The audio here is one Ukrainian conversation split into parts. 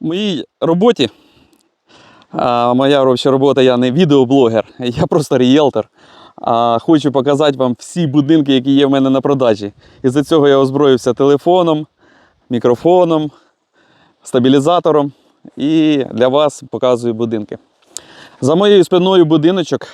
Моїй роботі, а моя робоча робота, я не відеоблогер, я просто рієлтор. А хочу показати вам всі будинки, які є в мене на продажі. І за цього я озброївся телефоном, мікрофоном, стабілізатором і для вас показую будинки. За моєю спиною будиночок.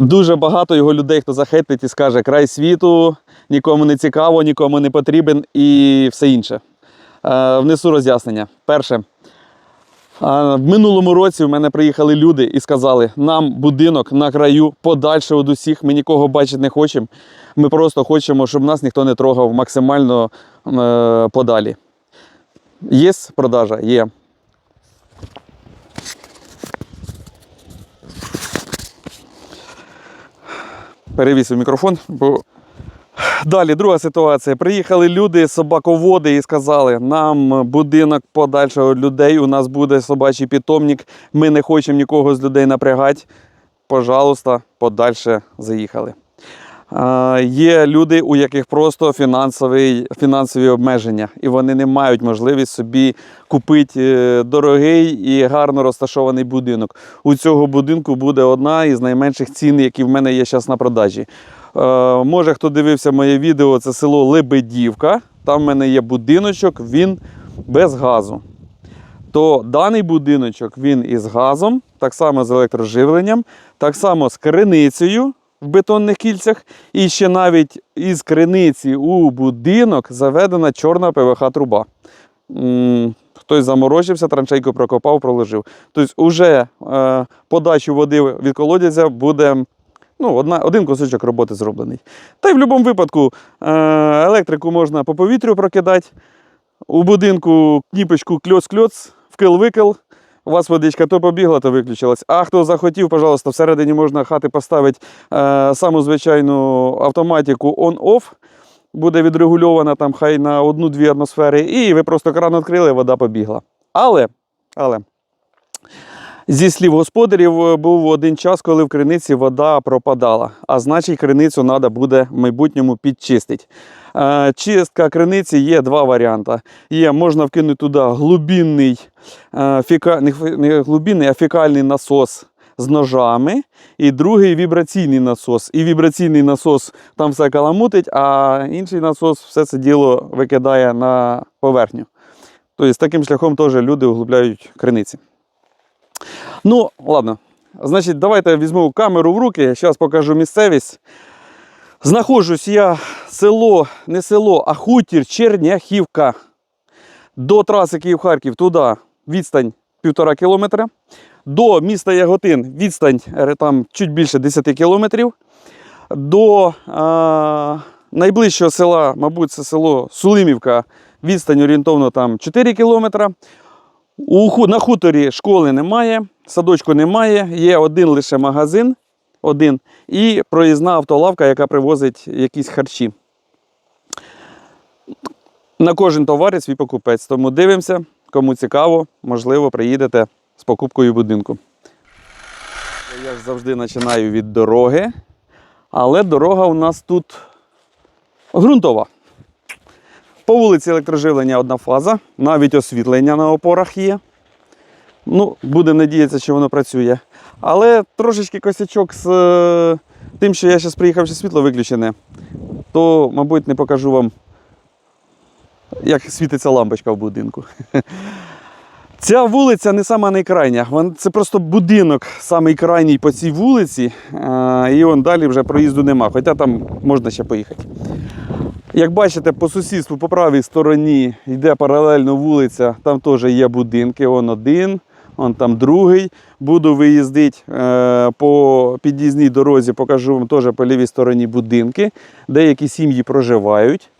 Дуже багато його людей, хто захейтить і скаже край світу, нікому не цікаво, нікому не потрібен і все інше. Е, внесу роз'яснення. Перше, е, в минулому році в мене приїхали люди і сказали, нам будинок на краю подальше від усіх, ми нікого бачити не хочемо. Ми просто хочемо, щоб нас ніхто не трогав максимально е, подалі. Є продажа? Є. Перевісив мікрофон, бо Далі, друга ситуація. Приїхали люди, собаководи, і сказали, нам будинок подальше від людей, у нас буде собачий питомник, ми не хочемо нікого з людей напрягати. Пожалуйста, подальше заїхали. А, є люди, у яких просто фінансові, фінансові обмеження, і вони не мають можливість собі купити е, дорогий і гарно розташований будинок. У цього будинку буде одна із найменших цін, які в мене є зараз на продажі. Е, може, хто дивився моє відео, це село Лебедівка. Там в мене є будиночок, він без газу. То даний будиночок він із газом, так само з електроживленням, так само з криницею в бетонних кільцях. І ще навіть із криниці у будинок заведена чорна ПВХ труба. Хтось заморочився, траншейку прокопав, проложив. Тобто, вже е, подачу води від колодязя буде Ну, одна, один кусочок роботи зроблений. Та й в будь-якому випадку е, електрику можна по повітрю прокидати. У будинку кніпочку кльоц-кльоц, вкил-викил. У вас водичка то побігла, то виключилась. А хто захотів, пожалуйста, всередині можна хати поставити е, саму звичайну автоматику on-off. Буде відрегульована там хай на одну-дві атмосфери, і ви просто кран відкрили, вода побігла. Але, але Зі слів господарів, е, був один час, коли в криниці вода пропадала, а значить, криницю треба буде в майбутньому підчистити. Е, Чистка криниці є два варіанти. Є, можна вкинути туди глибинний, е, фіка, не глибинний, а фекальний насос з ножами, і другий вібраційний насос. І вібраційний насос там все каламутить, а інший насос все це діло викидає на поверхню. Тобто таким шляхом теж люди углубляють криниці. Ну, ладно. Значить, давайте візьму камеру в руки, зараз покажу місцевість. Знаходжусь я село, не село, а хутір Черняхівка. До траси Київ-Харків туди відстань півтора кілометра. До міста Яготин відстань е, там чуть більше 10 кілометрів. До а, найближчого села, мабуть, це село Сулимівка, відстань орієнтовно там 4 кілометра. У, на хуторі школи немає, садочку немає, є один лише магазин, один, і проїзна автолавка, яка привозить якісь харчі. На кожен товар є свій покупець. Тому дивимося, кому цікаво, можливо, приїдете з покупкою будинку. Я ж завжди починаю від дороги, але дорога у нас тут ґрунтова. По вулиці електроживлення одна фаза, навіть освітлення на опорах є. Ну, будемо надіятися, що воно працює. Але трошечки косячок з е, тим, що я зараз приїхав, що світло виключене, то, мабуть, не покажу вам, як світиться лампочка в будинку. Ця вулиця не сама найкрайня. Це просто будинок, самий крайній по цій вулиці, е, і далі вже проїзду нема, хоча там можна ще поїхати. Як бачите, по сусідству по правій стороні йде паралельно вулиця, там теж є будинки, он один, он там другий. Буду виїздити е, по під'їзній дорозі, покажу вам теж по лівій стороні будинки. Деякі сім'ї проживають.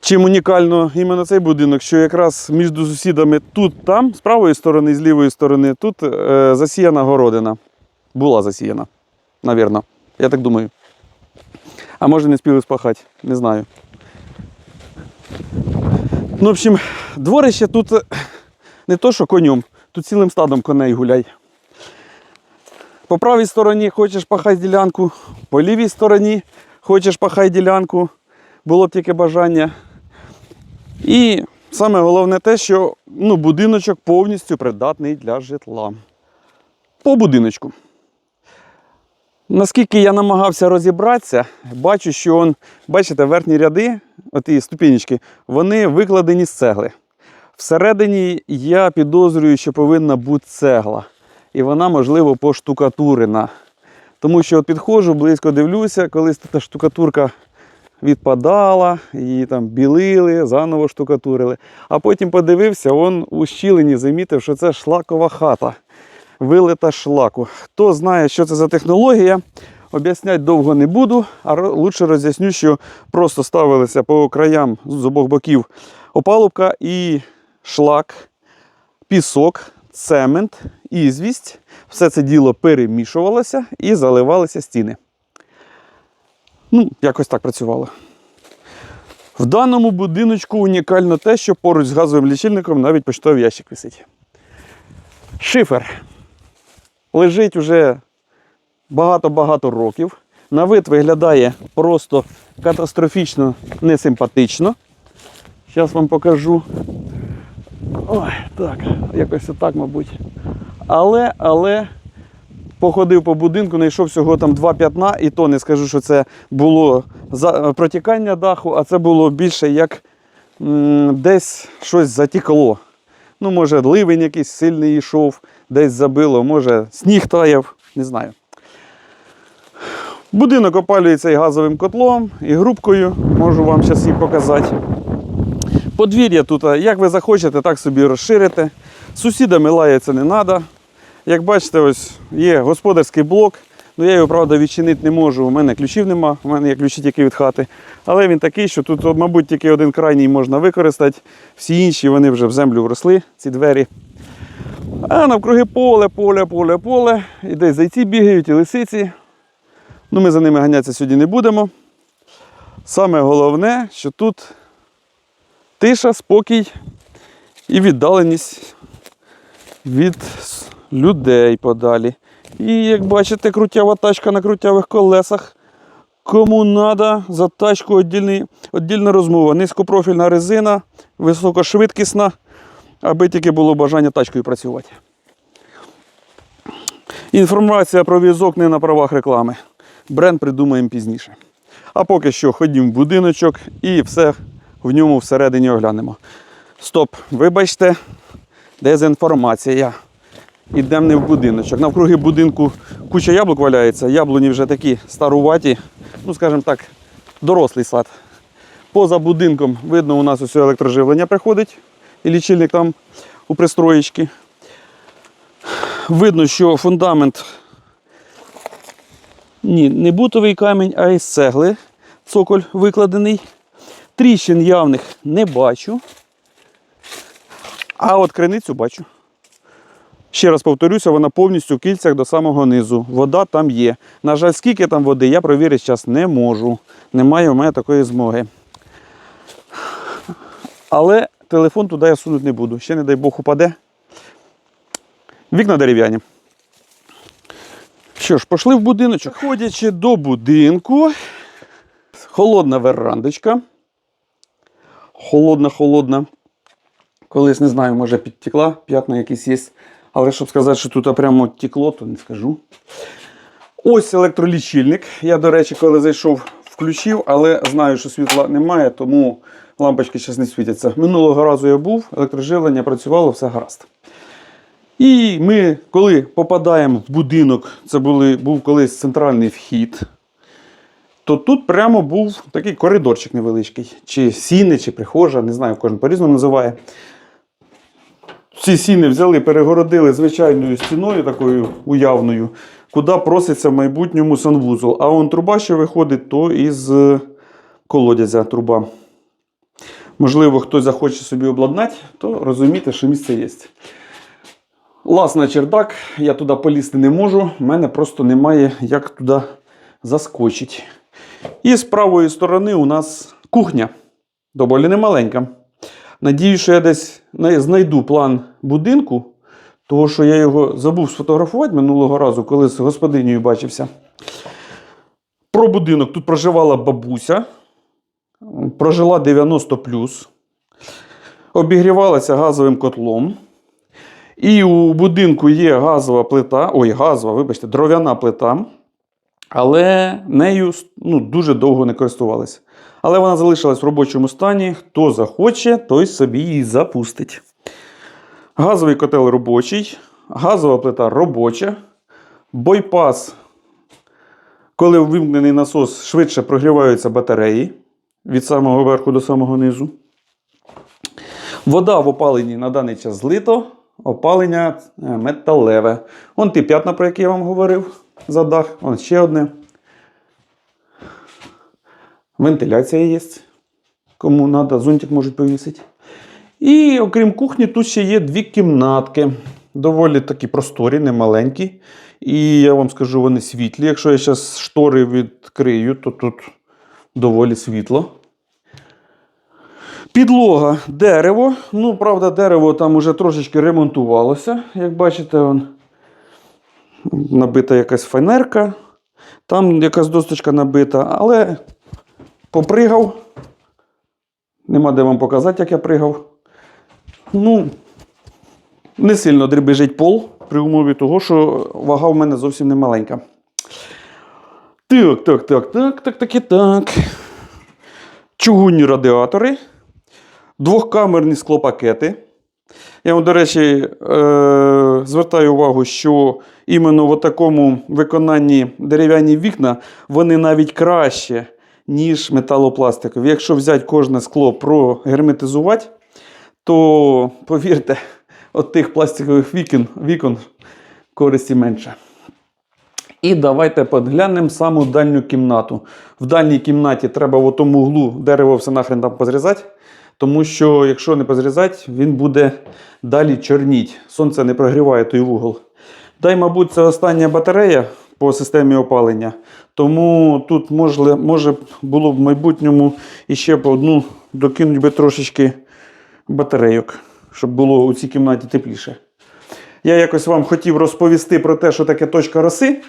Чим унікально іменно цей будинок, що якраз між сусідами тут, там, з правої сторони, з лівої сторони, тут е, засіяна городина. Була засіяна, навірно. Я так думаю. А може не спіли спахати, не знаю. Ну, в общем, дворище тут е, не то, що конем, тут цілим стадом коней гуляй. По правій стороні хочеш пахай ділянку, по лівій стороні хочеш пахай ділянку, було б тільки бажання. І Саме головне те, що ну, будиночок повністю придатний для житла. По будиночку. Наскільки я намагався розібратися, бачу, що он, бачите, верхні ряди, оті ступінечки, вони викладені з цегли. Всередині я підозрюю, що повинна бути цегла. І вона, можливо, поштукатурена. Тому що от підходжу, близько дивлюся, колись та штукатурка відпадала, її там білили, заново штукатурили. А потім подивився, он у щілині замітив, що це шлакова хата. Вилита шлаку. Хто знає, що це за технологія, об'ясняти довго не буду, а лучше роз'ясню, що просто ставилися по краям з обох боків опалубка і шлак, пісок, цемент, ізвість. Все це діло перемішувалося і заливалися стіни. Ну, якось так працювало. В даному будиночку унікально те, що поруч з газовим лічильником навіть почтовий ящик висить. Шифер лежить уже багато-багато років. На вид виглядає просто катастрофічно несимпатично. Зараз вам покажу. Ой, так, якось отак, мабуть. Але, але походив по будинку, знайшов всього там два п'ятна, і то не скажу, що це було за, протікання даху, а це було більше як м, десь щось затікло. Ну, може, ливень якийсь сильний йшов, десь забило, може, сніг таяв, не знаю. Будинок опалюється і газовим котлом, і грубкою, можу вам зараз її показати. Подвір'я тут, як ви захочете, так собі розширите. Сусідами лаятися не треба. Як бачите, ось є господарський блок. Ну, я його, правда, відчинити не можу. У мене ключів нема, у мене є ключі тільки від хати. Але він такий, що тут, мабуть, тільки один крайній можна використати. Всі інші вони вже в землю вросли, ці двері. А навкруги поле, поле, поле, поле. І десь зайці бігають, і лисиці. Ну, ми за ними ганятися сьогодні не будемо. Саме головне, що тут тиша, спокій і віддаленість від людей подалі. І як бачите, крутява тачка на крутявих колесах. Кому треба, за тачку віддільна розмова. Низькопрофільна резина, високошвидкісна, аби тільки було бажання тачкою працювати. Інформація про візок не на правах реклами. Бренд придумаємо пізніше. А поки що ходімо в будиночок і все в ньому всередині оглянемо. Стоп, вибачте, дезінформація. Ідемо не в будиночок. Навкруги будинку куча яблук валяється. Яблуні вже такі старуваті, ну скажімо так, дорослий сад. Поза будинком видно, у нас усе електроживлення приходить, і лічильник там у пристроєчки. Видно, що фундамент ні, не бутовий камінь, а із цегли. Цоколь викладений. Тріщин явних не бачу. А от криницю бачу. Ще раз повторюся, вона повністю в кільцях до самого низу. Вода там є. На жаль, скільки там води, я провірити зараз не можу. Немає у мене такої змоги. Але телефон туди я сунути не буду. Ще, не дай Бог, упаде. Вікна дерев'яні. Що ж, пішли в будиночок. Ходячи до будинку, холодна верандочка. Холодна, холодна. Колись не знаю, може підтекла, п'ятна якісь є. Але щоб сказати, що тут прямо текло, то не скажу. Ось електролічильник. Я, до речі, коли зайшов, включив, але знаю, що світла немає, тому лампочки зараз не світяться. Минулого разу я був, електроживлення працювало, все гаразд. І ми, коли попадаємо в будинок, це були, був колись центральний вхід, то тут прямо був такий коридорчик невеличкий, чи сіни, чи прихожа, не знаю, кожен по-різному називає. Ці сіни взяли, перегородили звичайною стіною, такою уявною, куди проситься в майбутньому санвузол. А он труба, що виходить, то із е, колодязя труба. Можливо, хтось захоче собі обладнати, то розумієте, що місце є. Лаз на чердак, я туди полізти не можу, в мене просто немає як туди заскочити. І з правої сторони у нас кухня. Доволі немаленька. Надію, що я десь знайду план будинку, того що я його забув сфотографувати минулого разу, коли з господинею бачився. Про будинок тут проживала бабуся, прожила 90. обігрівалася газовим котлом. І у будинку є газова плита, ой, газова, вибачте, дров'яна плита. Але нею ну, дуже довго не користувалися. Але вона залишилась в робочому стані. Хто захоче, той собі її запустить. Газовий котел робочий, газова плита робоча, бойпас. Коли вимкнений насос, швидше прогріваються батареї від самого верху до самого низу. Вода в опаленні на даний час злито, опалення е, металеве. Вон ті п'ятна, про які я вам говорив за дах. Вон ще одне. Вентиляція є. Кому треба, зонтик можуть повісити. І окрім кухні, тут ще є дві кімнатки. Доволі такі просторі, немаленькі. І я вам скажу, вони світлі. Якщо я зараз штори відкрию, то тут доволі світло. Підлога дерево. Ну, правда, дерево там уже трошечки ремонтувалося. Як бачите, вон, набита якась фанерка. Там якась досточка набита, але попригав. Нема де вам показати, як я пригав. Ну, не сильно дребежить пол при умові того, що вага в мене зовсім не маленька. Так, так, так, так, так, так і так. Чугунні радіатори, двохкамерні склопакети. Я вам, до речі, е- звертаю увагу, що іменно в такому виконанні дерев'яні вікна вони навіть краще, ніж металопластикові. Якщо взяти кожне скло прогерметизувати, то повірте, от тих пластикових вікон, вікон користі менше. І давайте подглянемо саму дальню кімнату. В дальній кімнаті треба в тому углу дерево все нахрен там позрізати, тому що якщо не позрізати, він буде далі чорніть. Сонце не прогріває той вугол. Дай, мабуть, це остання батарея по системі опалення. Тому тут може, може було б в майбутньому іще по одну докинуть би трошечки батарейок, щоб було у цій кімнаті тепліше. Я якось вам хотів розповісти про те, що таке точка роси,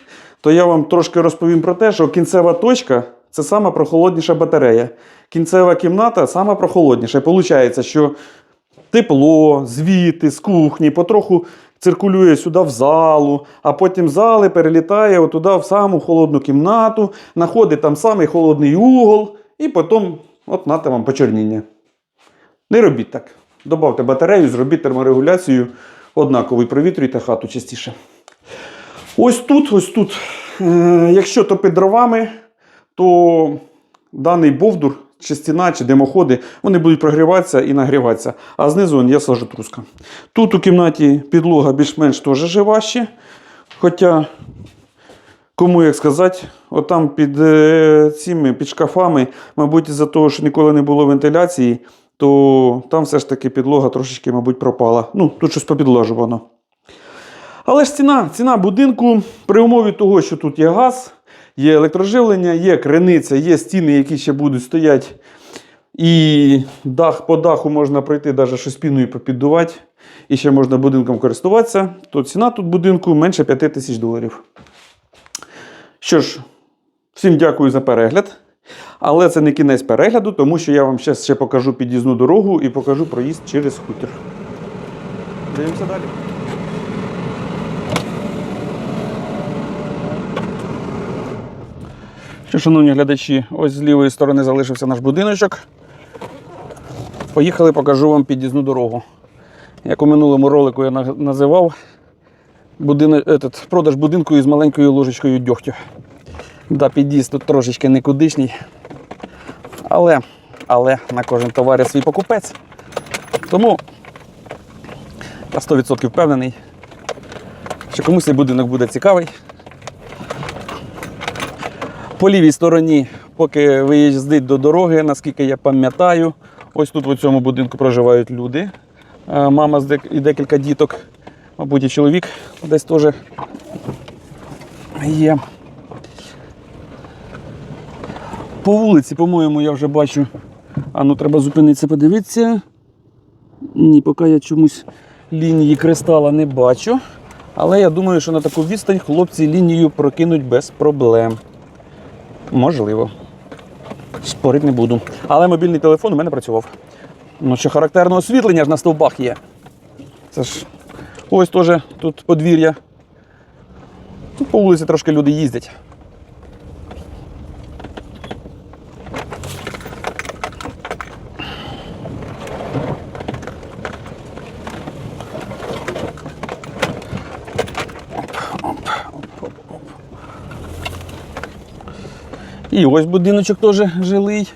то я вам трошки розповім про те, що кінцева точка це сама прохолодніша батарея. Кінцева кімната сама прохолодніша. І Получається, що тепло, звідти, з кухні, потроху циркулює сюди в залу, а потім зали перелітає отуди в саму холодну кімнату, знаходить там самий холодний угол, і потім от нате вам почорніння. Не робіть так. Добавте батарею, зробіть терморегуляцію, однаково і провітрюйте хату частіше. Ось тут, ось тут, е, якщо топити дровами, то даний бовдур, чи стіна, чи димоходи, вони будуть прогріватися і нагріватися. А знизу є сажотруска. Тут у кімнаті підлога більш-менш теж жива. Хоча, кому як сказати, отам під е, цими під шкафами, мабуть, із-за того, що ніколи не було вентиляції, то там все ж таки підлога трошечки, мабуть, пропала. Ну, тут щось попідлажувано. Але ж ціна, ціна будинку при умові того, що тут є газ, є електроживлення, є криниця, є стіни, які ще будуть стояти. І дах по даху можна пройти, навіть щось піною попіддувати, і ще можна будинком користуватися, то ціна тут будинку менше 5 тисяч доларів. Що ж, всім дякую за перегляд. Але це не кінець перегляду, тому що я вам ще, ще покажу під'їзну дорогу і покажу проїзд через хутір. Дивимося далі. Що, шановні глядачі, ось з лівої сторони залишився наш будиночок. Поїхали, покажу вам під'їзну дорогу. Як у минулому ролику я називав будин... этот, продаж будинку із маленькою ложечкою дьогтю. Да, під'їзд тут трошечки никудишній. Але, але на кожен товар свій покупець. Тому я 100% впевнений, що комусь цей будинок буде цікавий. По лівій стороні, поки виїздить до дороги, наскільки я пам'ятаю, ось тут в цьому будинку проживають люди. Е, Мама і декілька діток, мабуть, і чоловік десь теж є. По вулиці, по-моєму, я вже бачу. А ну треба зупинитися, подивитися. Ні, поки я чомусь лінії кристала не бачу. Але я думаю, що на таку відстань хлопці лінію прокинуть без проблем. Можливо. Спорити не буду. Але мобільний телефон у мене працював. Ну, що характерне освітлення ж на стовбах є. Це ж ось теж тут подвір'я. По вулиці трошки люди їздять. І ось будиночок теж жилий.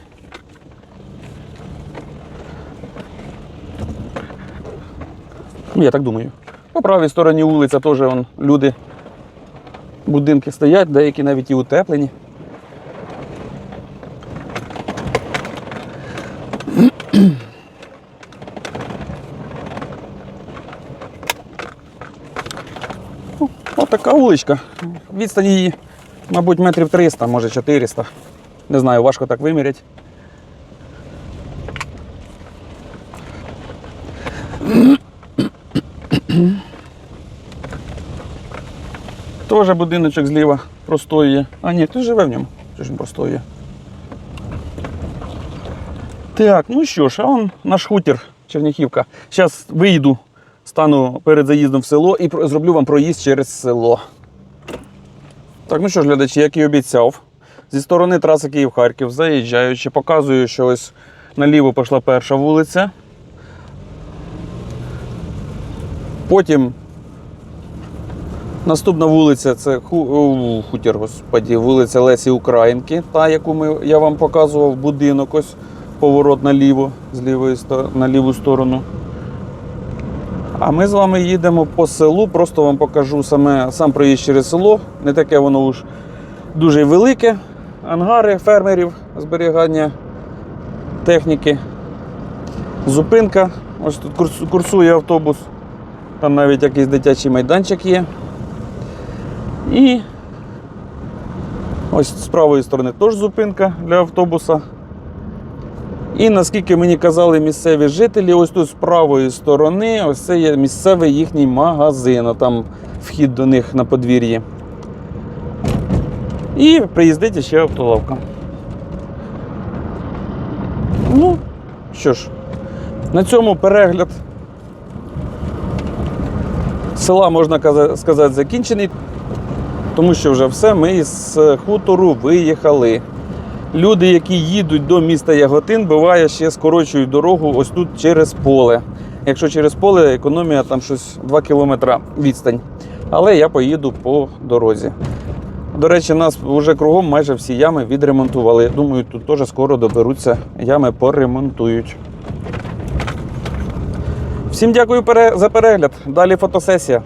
Ну, я так думаю. По правій стороні вулиця теж вон, люди, будинки стоять, деякі навіть і утеплені. О, Отака вуличка. Відстань її, мабуть, метрів 300, може 400. Не знаю, важко так виміряти. Теж будиночок зліва простоює. А ні, хтось живе в ньому. Що ж він простоює. Так, ну що ж, а он наш хутір Черняхівка. Зараз вийду, стану перед заїздом в село і зроблю вам проїзд через село. Так, ну що ж, глядачі, як і обіцяв, зі сторони траси Київ-Харків, заїжджаючи, показую, що ось наліво пішла перша вулиця. Потім Наступна вулиця це ху, хутір, господі, вулиця Лесі Українки, та, яку ми, я вам показував, будинок, ось поворот наліво, з лівої на ліву сторону. А ми з вами їдемо по селу, просто вам покажу саме, сам проїзд через село. Не таке воно уж дуже велике. Ангари фермерів, зберігання техніки. Зупинка. Ось тут курсує автобус. Там навіть якийсь дитячий майданчик є. І ось з правої сторони теж зупинка для автобуса. І наскільки мені казали місцеві жителі, ось тут з правої сторони, ось це є місцевий їхній магазин, а там вхід до них на подвір'ї. І приїздить ще автолавка. Ну, що ж, на цьому перегляд села, можна сказати, закінчений, тому що вже все, ми із хутору виїхали. Люди, які їдуть до міста Яготин, буває ще скорочують дорогу ось тут через поле. Якщо через поле, економія там щось 2 кілометра відстань. Але я поїду по дорозі. До речі, нас вже кругом майже всі ями відремонтували. Я думаю, тут теж скоро доберуться, ями поремонтують. Всім дякую за перегляд. Далі фотосесія.